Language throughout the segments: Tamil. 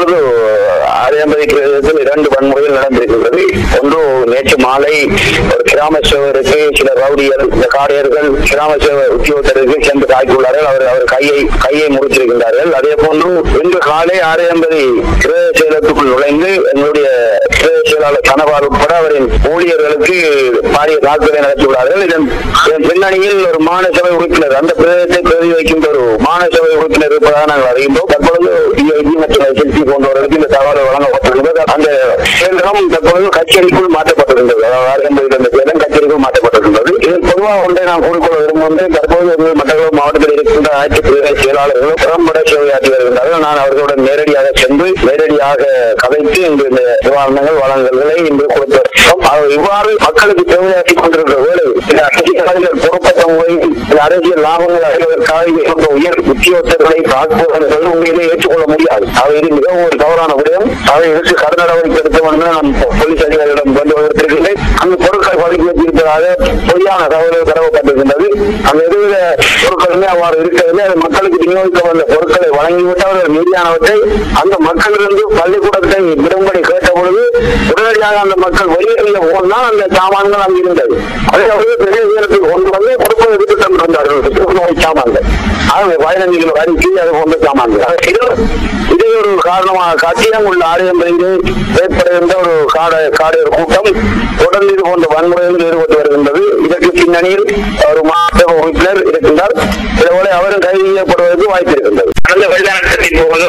தற்பொழுது ஆரியம்பதி பிரதேசத்தில் இரண்டு வன்முறைகள் நடந்திருக்கின்றது ஒன்று நேற்று மாலை ஒரு கிராம சேவருக்கு சில ரவுடியர் இந்த காடையர்கள் கிராம சேவ உத்தியோகத்தருக்கு சென்று தாக்கியுள்ளார்கள். அவர் அவர் கையை கையை முடித்திருக்கின்றார்கள் அதே போன்று இன்று காலை ஆரியம்பதி பிரதேச நுழைந்து செயலாளர் கனவால் உட்பட அவரின் ஊழியர்களுக்கு பாரிய தாக்குதலை நடத்தியுள்ளார்கள். இதன் இதன் பின்னணியில் ஒரு மாநிலசபை உறுப்பினர் அந்த பிரதேசத்தை பிரதி வைக்கின்ற ஒரு மாநிலசபை உறுப்பினர் இருப்பதாக நாங்கள் அறிகின்றோம். தற்பொழுது DIG மற்றும் எஸ்எல்சி போன்றவர்களுக்கு இந்த தகவலை வழங்கப்பட்டிருந்தது அந்த கேந்திரம் தற்பொழுது கச்சேரிக்குள் மாற்றப்பட்டிருந்தது அதாவது ஆரியம்பதியில் கச்சேரிக்குள் மாற்றப்பட்டிருந்தது இது பொதுவாக ஒன்றை நான் கூறிக்கொள்ள விரும்புவது தற்போது எங்கள் மட்டக்களப்பு மாவட்டத்தில் இருக்கின்ற ஆட்சி பிரதேச செயலாளர்களும் புறம்பட சேவையாற்றி வருகின்றார்கள் நான் அவர்களுடன் நேரடியாக சென்று நேரடியாக கதைத்து இன்று இந்த நிவாரணங்கள் வழங்கல்களை இன்று கொடுத்திருக்கிறோம். இவ்வாறு மக்களுக்கு தேவையாற்றி கொண்டிருக்கிற வேலை. இந்த அரசியல்வாதிகள் பொறுப்பற்ற முறை இந்த அரசியல் லாபங்கள் அடைவதற்காக இருக்கின்ற உயர் உத்தியோகத்தர்களை தாக்குவதற்கு உண்மையிலே ஏற்றுக்கொள்ள முடியாது. அவை இது மிகவும் ஒரு தவறான விடயம். அவை இதற்கு கரு நடவடிக்கை எடுக்க வேண்டும் போலீஸ் அதிகாரிகளிடம் கொண்டு அந்த பொருட்கள் பதுக்கி வைத்திருப்பதாக பொய்யான தகவல்கள் பரவப்பட்டிருக்கின்றது அந்த எதுவித பொருட்களுமே அவ்வாறு இருக்கவில்லை. அது மக்களுக்கு விநியோகிக்க வந்த பொருட்களை வழங்கிவிட்டு அவர்கள் மீதியானவற்றை அந்த மக்களிலிருந்து பள்ளிக்கூடத்தை விடும்படி கேட்ட பொழுது உடனடியாக அந்த மக்கள் வெளியேறிய போதுதான் அந்த சாமான்கள் அங்கு இருந்தது. அதை அவர்கள் பிரதேசத்துக்கு கொண்டு வந்து கொடுப்பது எடுத்து தந்திருந்தார்கள் திருநோய் சாமான்கள். ஆகவே பதினஞ்சு கிலோ அரிசி அது போன்ற சாமான்கள். இது இதை ஒரு காரணமாக காட்டி உள்ள ஆலயங்களிலே ஏற்படுகின்ற ஒரு காட காடையர் கூட்டம் தொடர்ந்து இது போன்ற வன்முறைகளில் ஈடுபட்டு வருகின்றது. இதற்கு பின்னணியில் ஒரு மாவட்ட உறுப்பினர் இருக்கின்றார். இதேபோல அவரும் கைது செய்யப்படுவதற்கு வாய்ப்பு இருக்கின்றது. கடந்த வெள்ளநட்டத்தின் போது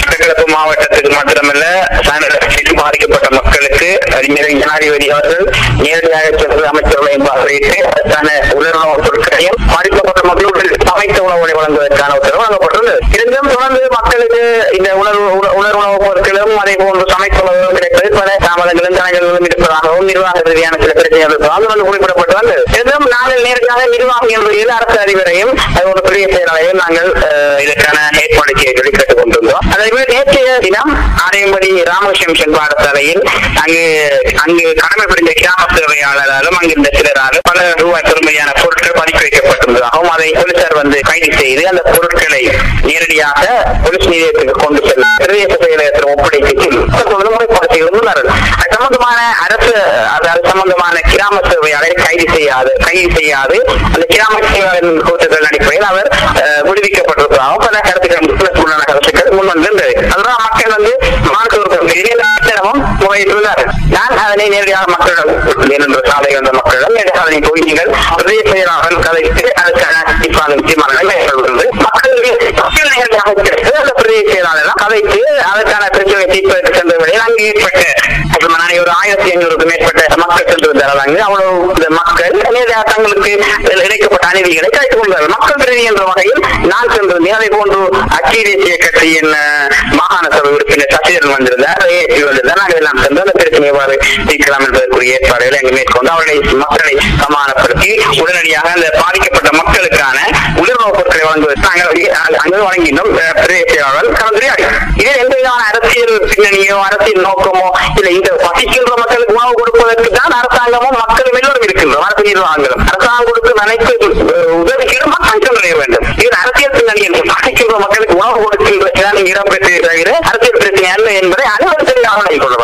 மட்டக்களப்பு மாவட்டத்துக்கு மாத்திரமல்ல சாயந்தரத்தில் பாதிக்கப்பட்ட மக்களுக்கு அறிஞர் ஜனாதிபதி அவர்கள் நேரடியாக சென்று அமைச்சர்களையும் பார்வையிட்டு அதற்கான உலர்ணவு பொருட்களையும் பாதிக்கப்பட்ட மக்களுடன் சமைத்த உணவுகளை வழங்குவதற்கான உத்தரவு வழங்கப்பட்டுள்ளது இருந்தும் தொடர்ந்து மக்களுக்கு இந்த உணர்வு உணர்வு உணர்வுணவு பொருட்களும் அதே போன்று சமைத்த உணவுகளும் கிடைப்பது பல தாமத தடைகளும் இருப்பதாகவும் நிர்வாக ரீதியான சில பிரச்சனைகள் இருப்பதாகவும் வந்து குறிப்பிடப்பட்டால் வந்தது நாங்கள் நேரடியாக நிர்வாகம் என்பதில் அரசு அதிபரையும் அது ஒரு பெரிய செயலாளையும் நாங்கள் இதற்கான ஏற்பாடு செய்ய சொல்லி கேட்டுக் கொண்டிருந்தோம் அதே போல நேற்றைய தினம் ஆரையம்படி ராமகிருஷ்ணன் மிஷன் பாடசாலையில் அங்கு அங்கு கடமை புரிந்த கிராம சேவையாளராலும் அங்கிருந்த சிலராலும் பல ரூபாய் பெருமையான பொருட்கள் பதுக்கி வைக்கப்பட்டிருந்ததாகவும் அதை போலீசார் வந்து கைது செய்து அந்த பொருட்களை நேரடியாக போலீஸ் நிலையத்துக்கு கொண்டு செல்ல பிரதேச செயலகத்தில் ஒப்படைத்து முறைப்பாடு செய்து அது சம்பந்தமான அரசு அது அது சம்பந்தமான கிராம சேவையாளரை கைது செய்யாது கைது செய்யாது. அந்த கிராம சேவையாளர் கூட்டத்தில் அடிப்படையில் அவர் அஹ், விடுவிக்கப்பட்டிருப்பதாகவும் பல கருத்துக்கள் முஸ்லிம் கருத்துக்கள் முன் வந்திருந்தது. அதுதான் மக்கள் வந்து மாணவர்களும் முறையிட்டுள்ளார். நான் அதனை நேரடியாக மக்களிடம் சாலை வந்த மக்களிடம் நேரடியாக அதனை போய் நீங்கள் பிரதேச செயலாளர்கள் கதைத்து அதுக்கான தீர்ப்பான மக்கள் செயலாளர் கதைத்து அதற்கான பிரச்சனை தீர்ப்பதற்கு சென்ற வேளையில் அங்கு ஏற்பட்ட ஒரு ஆயிரத்தி ஐநூறுக்கும் மேற்பட்ட மக்கள் சென்றிருந்தார்கள் அங்கு அவ்வளவு மக்கள் போராட்டங்களுக்கு இணைக்கப்பட்ட அணிகளை கிடைத்துக் கொண்டார்கள் மக்கள் பிரதி என்ற வகையில் நான் சென்றிருந்தேன் அதே போன்று அக்கிய தேசிய கட்சியின் மாகாண சபை உறுப்பினர் சசிதரன் வந்திருந்தார். ஏற்றி வந்திருந்தார். நாங்கள் எல்லாம் சென்று அந்த பிரச்சனை எவ்வாறு தீர்க்கலாம் என்பதற்குரிய ஏற்பாடுகளை அங்கு மேற்கொண்டு அவர்களை மக்களை சமாதானப்படுத்தி உடனடியாக அந்த பாதிக்கப்பட்ட மக்களுக்கான உணர்வு பொருட்களை வழங்குவதற்கு நாங்கள் அங்கு வழங்கினோம். அஹ், பிரதேச செயலாளர் கலந்துரையாடி இதில் எந்த விதமான அரசியல் பின்னணியோ அரசியல் நோக்கமோ இல்லை இந்த பசிக்கின்ற மக்களுக்கு உணவு கொடுப்பதற்கு தான் அரசாங்கமும் மக்களும் எல்லோரும் அரசாங்கம் கொடுக்கும் அனைத்து அஹ், வேண்டும். இது அரசியல் பின்னணி என்று பசிக்கின்ற மக்களுக்கு உணவு கொடுக்கின்ற இடம் தவிர அரசியல் பிரச்சனை அல்ல என்பதை அனைவரும் தெளிவாக ஆவணம் வேண்டும்.